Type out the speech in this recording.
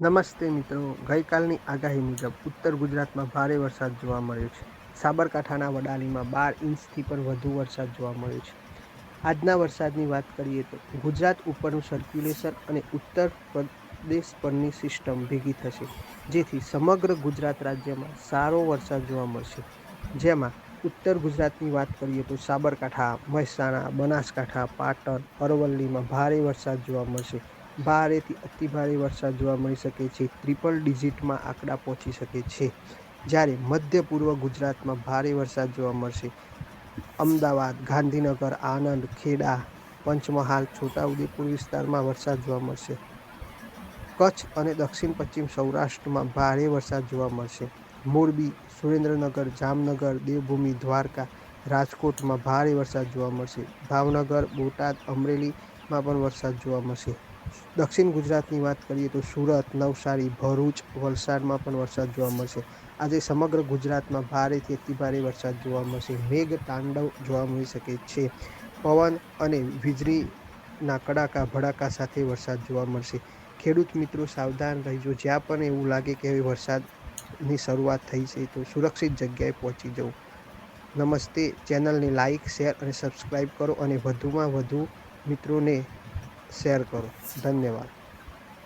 નમસ્તે મિત્રો. ગઈકાલની આગાહી મુજબ ઉત્તર ગુજરાતમાં ભારે વરસાદ જોવા મળ્યો છે. સાબરકાંઠાના વડાલીમાં બાર ઇંચથી પણ વધુ વરસાદ જોવા મળ્યો છે. આજના વરસાદની વાત કરીએ તો ગુજરાત ઉપરનું સર્ક્યુલેશન અને ઉત્તર પ્રદેશ પરની સિસ્ટમ ભેગી થશે, જેથી સમગ્ર ગુજરાત રાજ્યમાં સારો વરસાદ જોવા મળશે. જેમાં ઉત્તર ગુજરાતની વાત કરીએ તો સાબરકાંઠા, મહેસાણા, બનાસકાંઠા, પાટણ, અરવલ્લીમાં ભારે વરસાદ જોવા મળશે. ભારેથી અતિભારે વરસાદ જોવા મળી શકે છે. ટ્રિપલ ડિજિટમાં આંકડા પહોંચી શકે છે. જ્યારે મધ્ય પૂર્વ ગુજરાતમાં ભારે વરસાદ જોવા મળશે. અમદાવાદ, ગાંધીનગર, આણંદ, ખેડા, પંચમહાલ, છોટાઉદેપુર વિસ્તારમાં વરસાદ જોવા મળશે. કચ્છ અને દક્ષિણ પશ્ચિમ સૌરાષ્ટ્રમાં ભારે વરસાદ જોવા મળશે. મોરબી, સુરેન્દ્રનગર, જામનગર, દેવભૂમિ, દ્વારકા, રાજકોટમાં ભારે વરસાદ જોવા મળશે. ભાવનગર, બોટાદ, અમરેલીમાં પણ વરસાદ જોવા મળશે. દક્ષિણ ગુજરાતની વાત કરીએ તો સુરત, નવસારી, ભરૂચ વલસાડમાં પણ વરસાદ જોવા મળશે. આજે સમગ્ર ગુજરાતમાં ભારેથી અતિભારે વરસાદ જોવા મળશે. મેઘ તાંડવ જોવા મળી શકે છે. પવન અને વીજળીના કડાકા ભડાકા સાથે વરસાદ જોવા મળશે. ખેડૂત મિત્રો સાવધાન રહેજો. જ્યાં પણ એવું લાગે કે હવે વરસાદની શરૂઆત થઈ છે તો સુરક્ષિત જગ્યાએ પહોંચી જવું. નમસ્તે. ચેનલને લાઇક શેર અને સબસ્ક્રાઈબ કરો અને વધુમાં વધુ મિત્રોને શેર કરો ધન્યવાદ